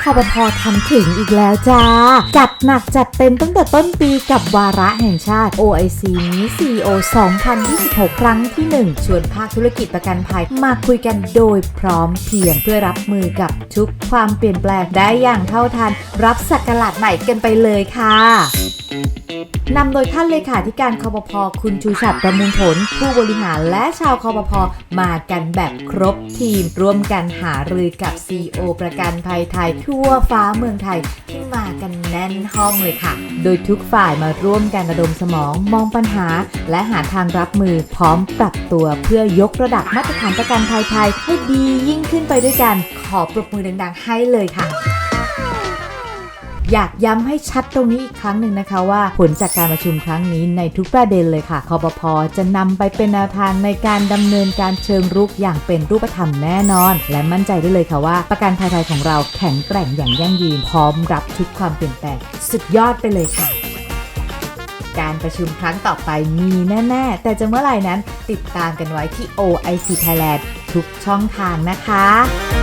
คอปพอทำถึงอีกแล้วจ้า จัดหนักจัดเต็มตั้งแต่ต้นปีกับวาระแห่งชาติ OIC นี้ CEO 2026 ครั้งที่ 1 ชวนภาคธุรกิจประกันภัยมาคุยกันโดยพร้อมเพียงเพื่อรับมือกับทุกความเปลี่ยนแปลงได้อย่างเท่าทัน รับสักกาดใหม่กันไปเลยค่ะ นำโดยท่านเลขาธิการคอปพอคุณชูชัดประมูลผล ผู้บริหารและชาวคอปพอมากันแบบครบทีม ร่วมกันหารือกับ CEO ประกันภัยไทย ทั่วฟ้าเมืองไทยที่มากันแน่นห้องเลยค่ะ โดยทุกฝ่ายมาร่วมกันระดมสมองมองปัญหา และหาทางรับมือพร้อมปรับตัวเพื่อยกระดับมาตรฐานประกันภัยไทยให้ดียิ่งขึ้นไปด้วยกัน ขอปรบมือดังๆ ให้เลยค่ะ อยากย้ำให้ชัดตรงนี้อีกครั้งหนึ่งนะคะว่าผลจากการประชุมครั้งนี้ในทุกประเด็นเลยค่ะคอปพอจะนำไปเป็นแนวทางในการดำเนินการเชิงรุกอย่างเป็นรูปธรรมแน่นอน และมั่นใจได้เลยค่ะว่า ประกันภัยไทยของเราแข็งแกร่งอย่างยั่งยืนพร้อมรับทุกความเปลี่ยนแปลงสุดยอดไปเลยค่ะการประชุมครั้งต่อไปมีแน่ ๆ แต่จะเมื่อไหร่นั้นติดตามกันไว้ที่ OIC Thailand ทุกช่องทางนะคะ